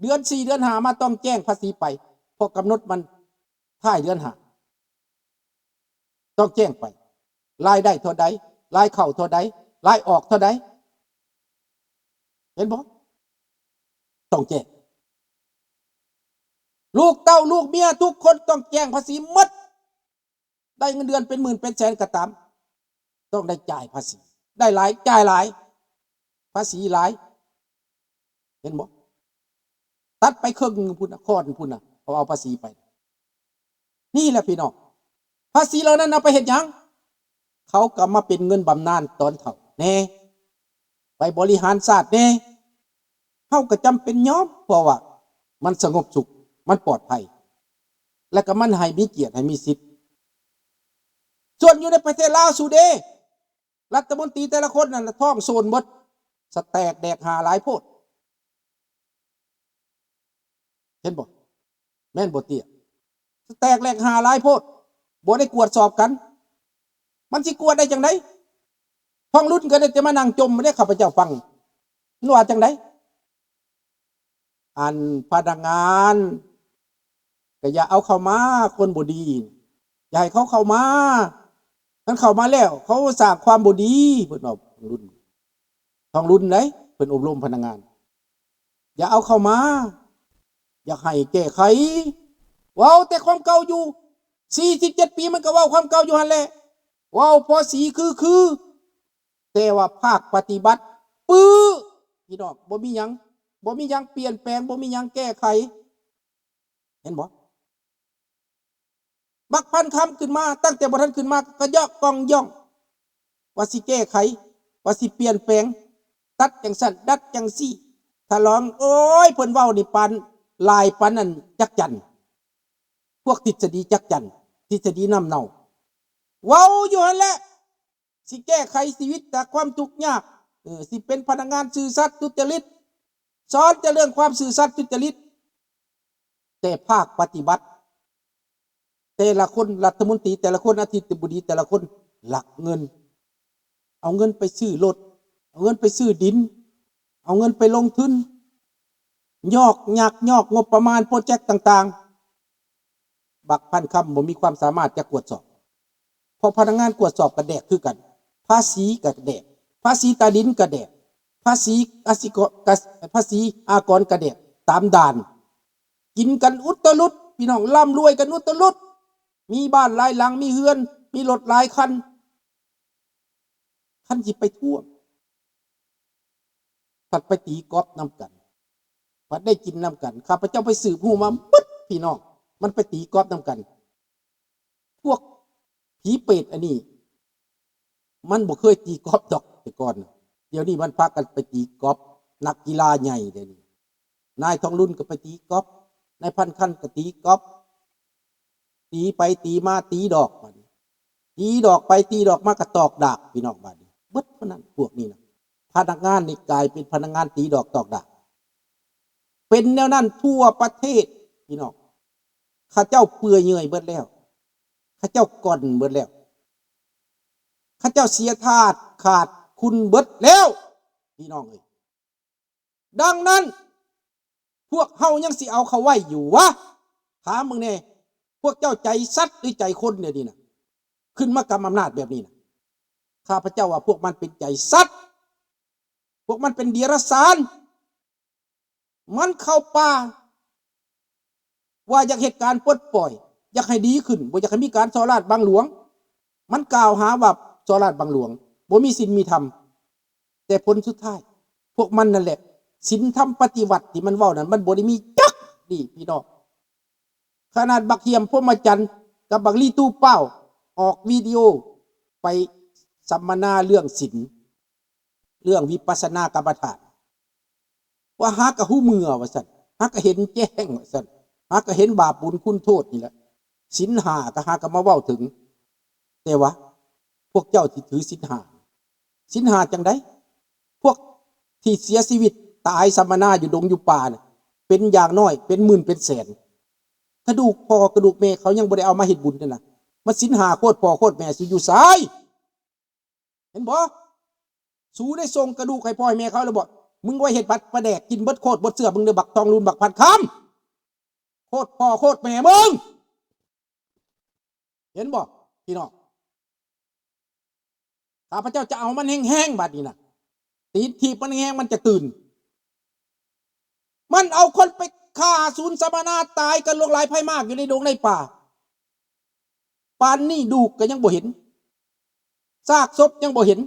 เดือนสี่เดือนหามาต้องแจ้งภาษีไปเพราะกำหนดมันท้ายเดือนหาต้องแจ้งไปรายได้เท่าใดรายเข้าเท่าใดรายออกเท่าใดเห็นบ่ต้องแจ้งลูกเต้าลูกเมียทุกคนต้องแจ้งภาษีหมดได้เงินเดือนเป็นหมื่นเป็นแสนก็ตาม ต้องได้จ่ายภาษี ได้หลายจ่ายหลาย ภาษีหลาย เห็นบ่ ตัดไปครึ่งหนึ่งพุ่นนะข้อนพุ่นนะเอาเอาภาษีไป นี่แหละพี่น้องภาษีเหล่านั้นเอาไปเห็นยัง เขาก็มาเป็นเงินบำนาญตอนเถ่าแน่ไปบริหารศาสตร์แน่เขาก็จำเป็นยอมเพราะว่า มันสงบสุขมันปลอดภัย และก็มันให้มีเกียรติให้มีสิทธิ์ส่วนอยู่ในประเทศลาวสูเด รัฐมนตรีแต่ละคนนั่นน่ะท้องโซนหมดสแตกแดกหาหลายโพด เห็นบ่แม่นบ่เตี้ยแตกแหลกหาลายโพดบ่ได้กวดสอบกัน มันสิกวดได้จังไดท้องรุ่นก็ได้จะมานั่งจมไม่ได้ข้าพเจ้าฟังนว่าจังไดอันพนักงานก็อย่าเอาเข้ามาคนบ่ดี อย่าให้เขาเข้ามามันเข้ามาแล้ว เขาสร้างความบ่ดีเพิ่นบอกรุ่นท้องรุ่นไหนเพิ่นอบรมพนักงาน อย่าเอาเข้ามา อยากให้แก้ไขเว้าแต่ความเก่าอยู่สี่สิบเจ็ดปีมันก็ว้าความเก่าอยู่หันแหละเว้าพอสีคือคือแต่ว่าภาคปฏิบัติปื้อพี่น้องบ่มียังบ่มียังเปลี่ยนแปลงบ่มียังแก้ไข เห็นบ่บักพันคำขึ้นมา ตั้งแต่บ่ทันขึ้นมาก็ย่อกองย่อง ว่าสิแก้ไข ว่าสิเปลี่ยนแปลง ตัดจังสั่นดัดจังซี่ถ้าลอง โอ้ยเพิ่นเว้านี่ปัน ลายปันนันจักจันพวกทฤษฎีจักจันทฤษฎีน้ำเน่าเว้าอยู่หั่นแหละสิแก้ไขชีวิตจากความทุกข์ยากเออสิเป็นพนักงานสื่อสัตย์ทุจริตสอนจะเรื่องความสื่อสัตย์ทุจริตแต่ภาคปฏิบัติ แต่ละคนรัฐมนตรีแต่ละคนอธิบดีแต่ละคนหลักเงิน เอาเงินไปซื้อรถเอาเงินไปซื้อดิน เอาเงินไปลงทุน ยอกยากยอกงบประมาณโปรเจกต์ต่าง ๆ บักพันคำบ่มีความสามารถจะกวดสอบ พอพนักงานกวดสอบกระแดกคือกัน ภาษีกระแดก ภาษีตาดินกระแดก ภาษีกสิกกภาษีอากรกระแดก ตามด่าน กินกันอุตลุดพี่น้องร่ำรวยกันอุตลุดมีบ้านหลายหลังมีเฮือน มีรถหลายคันคันจิไปทั่วผัดไปตีกอล์ฟนำกัน ผัดได้กินน้ำกันข้าพเจ้าไปสืบหูมาปึ๊ดพี่น้อง มันไปตีกอล์ฟนำกัน พวกผีเปรตอันนี้ มันบ่เคยตีกอล์ฟดอกแต่ก่อน เดี๋ยวนี้มันพากันไปตีกอล์ฟนักกีฬาใหญ่เดี๋ยวนี้นายทองรุ่นก็ไปตีกอล์ฟนายพันคันก็ตีกอล์ฟตีไปตีมาตีดอกบัดนี้ตีดอกไปตีดอกมากระตอกดากพี่น้องบัดนี้เบิดพนั้นพวกนี้นะพนักงานนี่กลายเป็นพนักงานตีดอกตอกดาก เป็นแนวนั้นทั่วประเทศพี่น้องข้าเจ้าเปื่อยเยื่อยเบิดแล้วข้าเจ้าก่อนเบิดแล้วข้าเจ้าเสียทาสขาดคุณเบิดแล้ว พี่น้องเอ้ยดังนั้น พวกเฮายังสิเอาเขาไว้อยู่วะถามมึงแน่พวกเจ้าใจสัตว์หรือใจคนเนี่ยนี่นะขึ้นมากำอำนาจแบบนี้นะข้าพเจ้าว่าพวกมันเป็นใจสัตว์ พวกมันเป็นเดียรสาร มันเข้าป่า ว่าอยากเหตุการณ์ปลดปล่อย อยากให้ดีขึ้นบ่อยากให้มีการสอราดบางหลวง มันกล่าวหาว่าสอราดบางหลวงบ่มีศีลมีธรรมแต่ผลสุดท้าย พวกมันนั่นแหละศีลธรรมปฏิวัติที่มันว้านั้น มันบ่ได้มีจักดีพี่น้องขนาดบักเฮียมพรหมจันทร์กับบักลี่ตู้เป้า ออกวิดีโอไปสัมมนาเรื่องศีลเรื่องวิปัสสนากรรมฐาน ว่าหากกะหู้มือว่าสันหากกะเห็นแจ้งว่าสันหากกะเห็นบาปบุญคุณโทษนี่แหละสินหากะหากกะมาเว้าถึง แต่ว่าพวกเจ้าที่ถือสินหาสินหาจังไดพวกที่เสียชีวิตตายสัมมนาอยู่ดงอยู่ป่านะเป็นอย่างน้อย เป็นหมื่นเป็นแสนกระดูกพ่อกระดูกแม่เขายังบ่ได้เอามาเฮ็ดบุญนั่นนะมาสินหาโคตรพ่อโคตรแม่สิอยู่ซ้าย เห็นบ่สูได้ส่งกระดูกให้พ่อให้แม่เขาแล้วบอก มึงไว้เห็ดบัตรประแดกกินเบิดโคตรบดเสือมึงเดือบักทองรุนบักพันคำโคตรพ่อโคตรแม่มึง เห็นบอกพี่น้องข้าพเจ้าจะเอามันแห้งๆบัดนี้นะตีทีมันแห้งมันจะตื่น มันเอาคนไปฆ่าศูนย์สมนาตายกันลวงหลายไพ่มากอยู่ในดงในป่าปานนี่ดูกก็ยังบ่เห็นซากศพยังบ่เห็น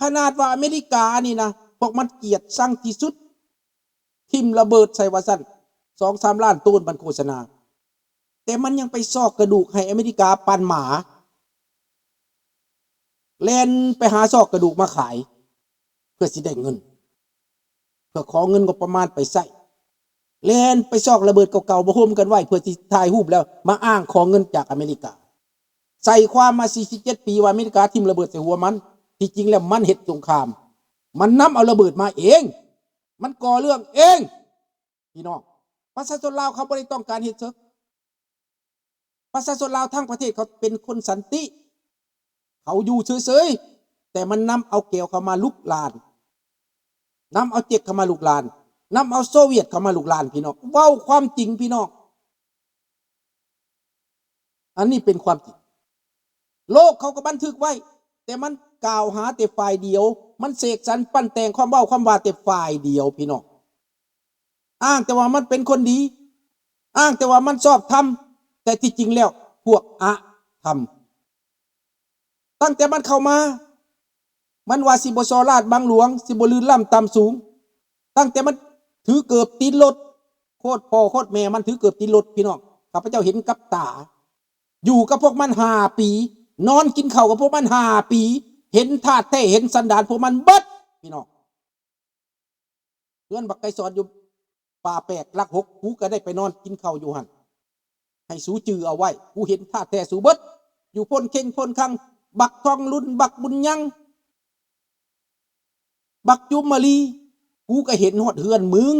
ขนาดว่าอเมริกานี่นะพวกมันเกียดสั่งที่สุด ทิมระเบิดใส่วาสันสองสามล้านตูนบันโฆษณา แต่มันยังไปซอกกระดูกให้อเมริกาปันหมาแลนไปหาซอกกระดูกมาขาย เพื่อสิได้เงิน เพื่อขอเงินก็ประมาณไปใส่แลนไปซอกระเบิดเก่าๆมาโฮมกันไว้เพื่อที่ถ่ายรูปแล้ว มาอ้างขอเงินจากอเมริกา ใส่ความมา 47 ปีว่าอเมริกาทิมระเบิดใส่หัวมัน ที่จริงแล้วมันเห็ดสงคราม มันนำเอาระเบิดมาเอง มันก่อเรื่องเองพี่น้องประชาชนลาวเขาไม่ได้ต้องการเห็ดเชกประชาชนลาวทั้งประเทศเขาเป็นคนสันติ เขาอยู่เฉยๆแต่มันนำเอาเกลียวเขามาลุกลานนำเอาเจ็กเขามาลุกลานนำเอาโซเวียตเขามาลุกลานพี่น้องเว้าความจริงพี่น้องอันนี้เป็นความจริงโลกเขาก็บันทึกไว้ แต่มัน กล่าวหาแต่ฝ่ายเดียว มันเสกสรรปั้นแต่งความเบ้าความว่าแต่ฝ่ายเดียวพี่น้องอ้างแต่ว่ามันเป็นคนดี อ้างแต่ว่ามันชอบทำแต่ที่จริงแล้วพวกอะทำตั้งแต่มันเข้ามา มันว่าสิบซอราดบางหลวง สิบลืนล่ำต่ำสูง ตั้งแต่มันถือเกือบตีนรถโคตรพ่อโคตรแม่มันถือเกือบตีนรถพี่น้องข้าพเจ้าเห็นกับตา อยู่กับพวกมันหาปี นอนกินเข้ากับพวกมันหาปี เห็นท่าแท้เห็นสันดานพวกมันเบิดพี่น้องเพื่อนบักไก่สอนอยู่ป่าแปลกลักหกกูก็ได้ไปนอนกินข้าวอยู่หันให้สูจือเอาไว้กูเห็นท่าแท้สูเบิดอยู่พ้นเข่งพ้นคังบักทองรุ่นบักบุญยังบักจุมมาลีกูก็เห็นหอดเฮือนมึง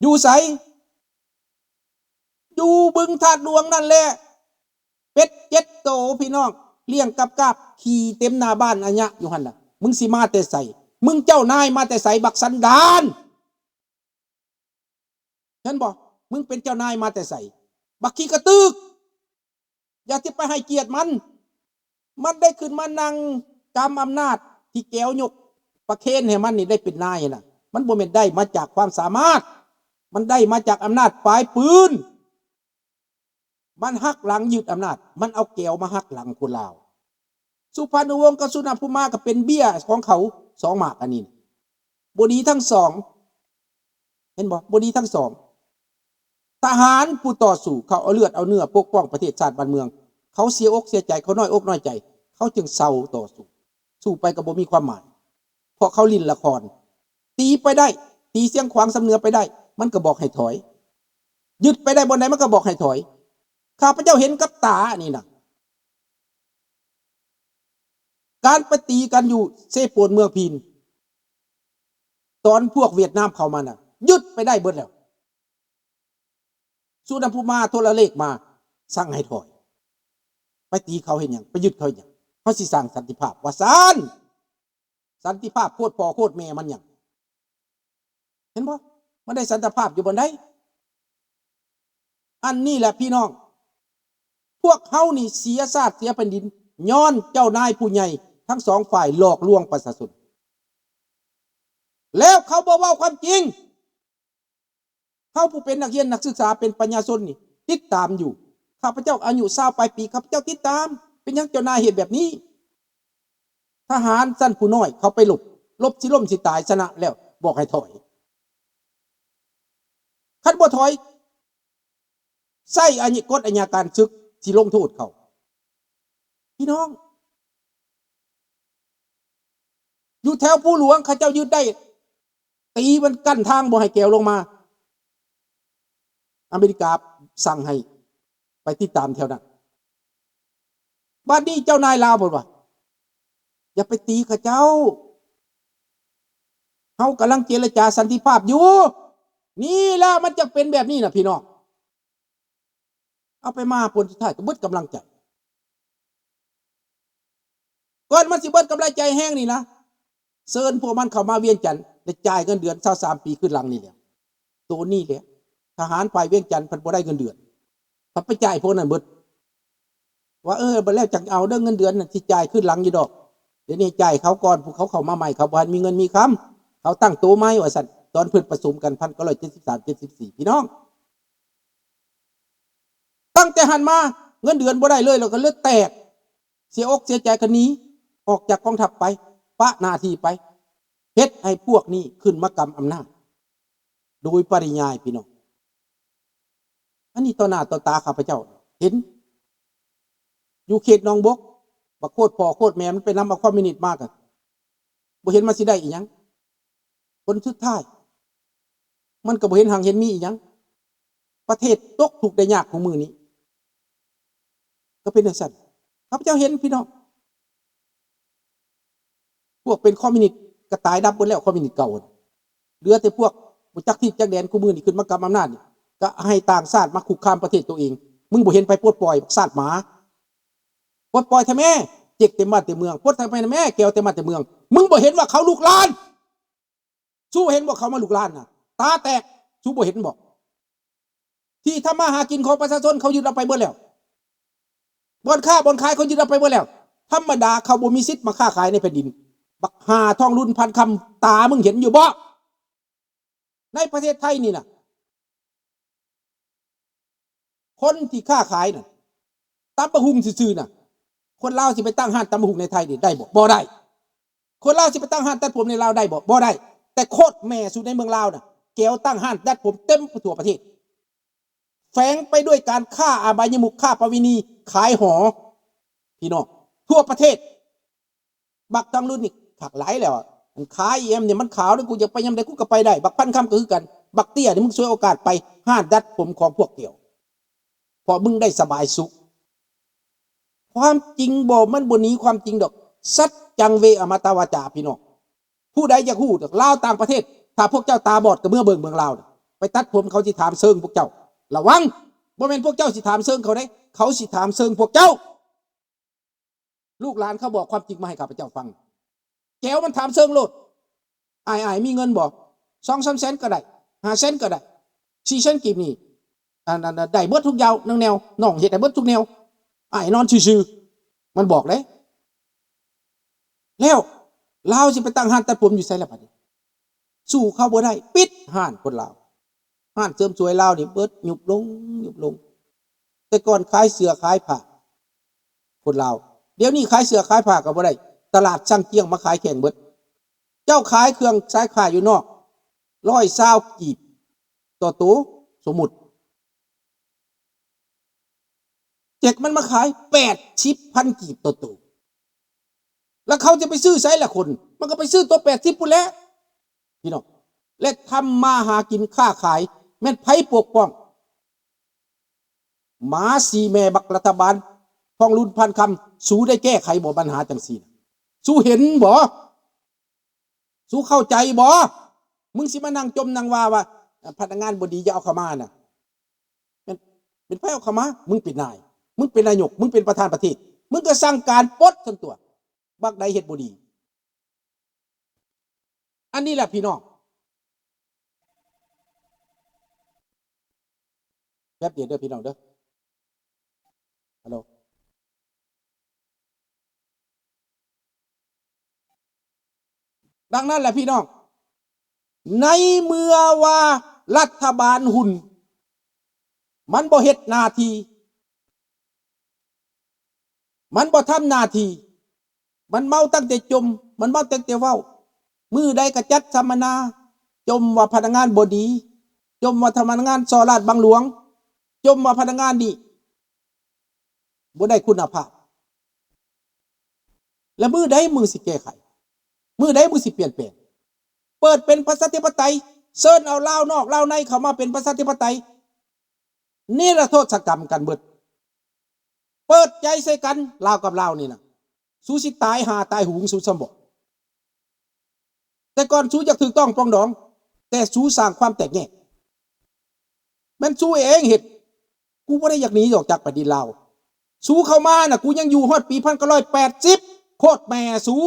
อยู่ใสอยู่บึงถาดหลวงนั่นแหละ เป็ดเจ็ดโตพี่น้องเลี้ยงกับกับขี่เต็มหน้าบ้านอันเนี้ยอยู่หันน่ะมึงสิมาแต่ใส่มึงเจ้านายมาแต่ใส่บักสันดานฉันบอกมึงเป็นเจ้านายมาแต่ใส่บักขี้กระตึก อย่าที่ไปให้เกียรติมัน มันได้ขึ้นมานั่งกำอำนาจ ที่แก้วยกประเคนให้มันนี่ได้เป็นนายน่ะ มันบ่แม่นได้มาจากความสามารถ มันได้มาจากอำนาจปลายปืน มันหักหลังยึดอำนาจ มันเอาแก้วมาหักหลังคนลาว สุพรรณวงศ์กับสุนันทภูมาก็เป็นเบี้ยของเขาสองหมากอันนี้บดีทั้งสอง เห็นบอกบดีทั้งสอง ทหารผู้ต่อสู้เขาเอาเลือดเอาเนื้อปกป้องประเทศชาติบ้านเมือง เขาเสียอกเสียใจเขาน้อยอกน้อยใจ เขาจึงเศร้าต่อสู้สู้ไปกับบ่มีความหมายเพราะเขาลินละคร ตีไปได้ ตีเสียงขวางสำเนือไปได้ มันก็บอกให้ถอยยึดไปได้บนไหนมันก็บอกให้ถอย ข้าพเจ้าเห็นกับตานี่นะการไปตีกันอยู่เซโปนเมืองพีนตอนพวกเวียดนามเข้ามาน่ะยึดไปได้เบิดแล้วสุนันภูมาโทรเลขมา สั่งให้ถอย ไปตีเขาเห็นอย่างไปยึดเขาเห็นอย่างเขาสิสั่งสันติภาพว่าซานสันติภาพโคตรพ่อโคตรแม่มันอย่างเห็นปะมันได้สันติภาพอยู่บนไดอันนี้แหละพี่น้อง พวกเขานี่เสียชาติเสียแผ่นดิน ย้อนเจ้านายผู้ใหญ่ ทั้งสองฝ่ายหลอกลวงประชาชนแล้วเขาบอกว่าความจริง เขาผู้เป็นนักเรียนนักศึกษาเป็นปัญญาชนนี่ ติดตามอยู่ข้าพเจ้าอายุสาวปลายปีข้าพเจ้าติดตาม เป็นยังเจ้านายเหตุแบบนี้ ทหารสั้นผู้น้อย เขาไปหลบลบสิล่มสิตายชนะแล้ว บอกให้ถอยคันบ่ถอย ใส่อันนี้กฎอัญญาการซึก สิลงโทษเขาพี่น้อง อยู่แถวผู้หลวงข้าเจ้ายืดได้ ตีมันกั้นทางบ่ให้แกวลงมา อเมริกาสั่งให้ ไปติดตามแถวนั้นบ้านนี้เจ้านายลาวบอกว่า อย่าไปตีข้าเจ้าเขากำลังเจรจาสันติภาพอยู่ นี่แล้วมันจะเป็นแบบนี้นะพี่น้อง เอาไปมาผลสุดท้ายก็เบิดกำลังใจก่อนมันสิเบิดกำไรใจแห้งนี่นะเซิญพวกมันเข้ามาเวียงจันทน์ได้จ่ายเงินเดือนเศร้าสามปีขึ้นหลังนี่แหละตัวนี้แหละทหารฝ่ายเวียงจันทน์พันบ่ได้เงินเดือนพันไปจ่ายพวกนั้นเบิดว่าเออบัแล้วจังเอาเรื่องเงินเดือนน่ะที่จ่ายขึ้นหลังอยู่ดอก เดี๋ยวนี้จ่ายเขาก่อนพวกเขาเข้ามาใหม่เขาบ้านมีเงินมีคำเขาตั้งตัวไม่ว่าสัตว์ตอนเพิ่นประชุมกันพันก็ร้อยเจ็ดสิบสามเจ็ดสิบสี่พี่น้อง ตั้งแต่หันมาเงินเดือนบ่ได้เลยเราก็เลือดแตก เสียอกเสียใจกันนี้ ออกจากกองทัพไป ปะนาทีไปเฮ็ดให้พวกนี้ขึ้นมากำอำนาจ โดยปริยายพี่น้องอันนี้ต่อหน้าต่อตาข้าพเจ้า เห็น อยู่เขตนองบกบักโคตรพ่อโคตรแม่มันไปนำเอาคอมมินิตมากอะบ่เห็นมาสิได้อีหยังผลสุดท้าย มันก็บ่เห็นหางเห็นมีอีหยังประเทศตกถูกได้ยากของมือนี้ ก็เป็นอย่างนั้นข้าพเจ้าเห็นพี่น้องพวกเป็นคอมมิวนิสต์ก็ตายดับหมดแล้วคอมมิวนิสต์เก่าเหลือแต่พวกบุจักที่จักแดนคู่มือนี่ขึ้นมากำอำนาจนี่ก็ให้ต่างชาติมาคุกคามประเทศตัวเอง มึงบ่เห็นไปปลดปล่อยชาติหมาปลดปล่อยทำไมเจ็กเต็มบ้านเต็มเมืองปลดทำไมนะแม่แก้วเต็มบ้านเต็มเมือง มึงบ่เห็นว่าเขาลูกหลานสู้เห็นว่าเขามาลูกหลานน่ะ ตาแตกสู้บ่เห็นบอกที่ทำมาหากินของประชาชนเขายึดเอาไปเบิดแล้ว บนค้าบนขายเขายึดเอาไปเบิดแล้ว ธรรมดาเขาบ่มีสิทธิ์มาค้าขายในแผ่นดิน บักหาทองรุ่นพันคำตามึงเห็นอยู่บ่ ในประเทศไทยนี่นะคนที่ค้าขายน่ะตำบะหุงซื่อๆน่ะ คนลาวสิไปตั้งห้านตำบะหุงในไทยนี่ได้บ่บ่ได้ คนลาวสิไปตั้งห้านตัดผมในลาวได้บ่บ่ได้ แต่โคตรแม่สุดในเมืองลาวน่ะแก้วตั้งห้านตัดผมเต็มทั่วประเทศ แฝงไปด้วยการฆ่าอาบายมุกฆ่าประวินีขายหอ พี่น้องทั่วประเทศ บักตังรุ่นนี่ผักหลแล้วมันขายเอ็มเนี่ยมันขาวแล้วยกูจะไปยำใดกูก็ไปได้ บักพันคำก็คือกัน บักเตี้ยนี่มึงช่วยโอกาสไปห้าดัดผมของพวกเกี่ยว พอมึงได้สบายสุข ความจริงบ่มันบนนี้ความจริงดอก สัจจังเวอมาตาวาจาพี่น้องผู้ใดจะพูดลาวต่างประเทศ ถ้าพวกเจ้าตาบอดก็เมื่อเบิงเมืองลาวไปตัดผมเขาสิถามเซิงพวกเจ้า ระวังบ่แม่นพวกเจ้าสิถามเซิงเขาได้ เขาสิถามเซิงพวกเจ้า ลูกหลานเขาบอกความจริงมาให้ข้าพเจ้าฟังแก้วมันถามเซิงโลดอายอายมีเงินบอกสองสามแสนก็ได้ห้าแสนก็ได้สี่แสนกีบนี่อันนั้นได้เบิดทุกยาวนังแนวน้องเห็ดได้เบิดทุกแนวอายนอนชื่อๆมันบอกเลยแล้วลาวสิไปตั้งห้านตัดผมอยู่ไสละบัดนี้สู้เข้าบ่ได้ ปิดห้านคนลาว ห้านเสริมสวยเล่านี่เบิดหยุบลงหยุบลง แต่ก่อนขายเสือขายผ้าคนลาเดี๋ยวนี้ขายเสือขายผ้าก็บ่ได้ ตลาดช่างเกี้ยงมาขายแข่งเบิด เจ้าขายเครื่องใช้ขายอยู่นอกร้อยเศร้ากีบต่อตัวสมมุติเจ็กมันมาขายแปดชิปพันกีบต่อตัวแล้วเขาจะไปซื้อไซละคน มันก็ไปซื้อตัวแปดสิบปุ่นแล้วพี่น้องและทำมาหากินค้าขาย แม่นไพ่ปกป้อง หมาสีแม่บักรัฐบาลทองรุ่นพันคำสู้ได้แก้ไขบ่ปัญหาจังสีสู้เห็นบ่สู้เข้าใจบ่มึงสิมานั่งจมนั่งว่าว่าพนักงานบดีจะเอาเข้ามาน่ะเป็นเป็นไพ่เอาเข้ามา มึงเป็นนาย มึงเป็นนายก มึงเป็นประธานประเทศ มึงก็สั่งการปลดทั้งตัว บักใดเฮ็ดบ่ดี อันนี้แหละพี่น้อง แป๊บเดียวเด้อพี่น้องเด้อฮัลโหลดังนั้นแหละพี่น้อง ในเมื่อว่ารัฐบาลหุ่น มันบ่เฮ็ดนาที มันบ่ทำนาที มันเมาตั้งแต่จม มันเมาตั้งแต่เว้า มือใดกระจัดสัมมนา จมว่าพนักงานบดี จมว่าทำงานซอราดบางหลวง จมว่าพนักงานนี่บ่ได้คุณภาพ แล้วมือใดมือสิแก้ไข มือใดมือสิเปลี่ยนแปลงเปิดเป็นประชาธิปไตยเซิญเอาเล่านอกเล่าในเข้ามาเป็นประชาธิปไตยนี่ละโทษกรรมกันเบิด เปิดใจใส่กันลาวกับลาวนี่นะสู้สิตายหาตายหุงสู้สมบแต่ก่อนสู้อยากถูกต้องปองดอง แต่สู้สร้างความแตกแยกแมันสู้เองเหตุ กูไม่ได้อยากหนีออกจากแผ่นดินเรา สู้เข้ามาน่ะ กูยังอยู่ฮอดปีพันเก้าร้อยแปดสิบโคตรแม่สู้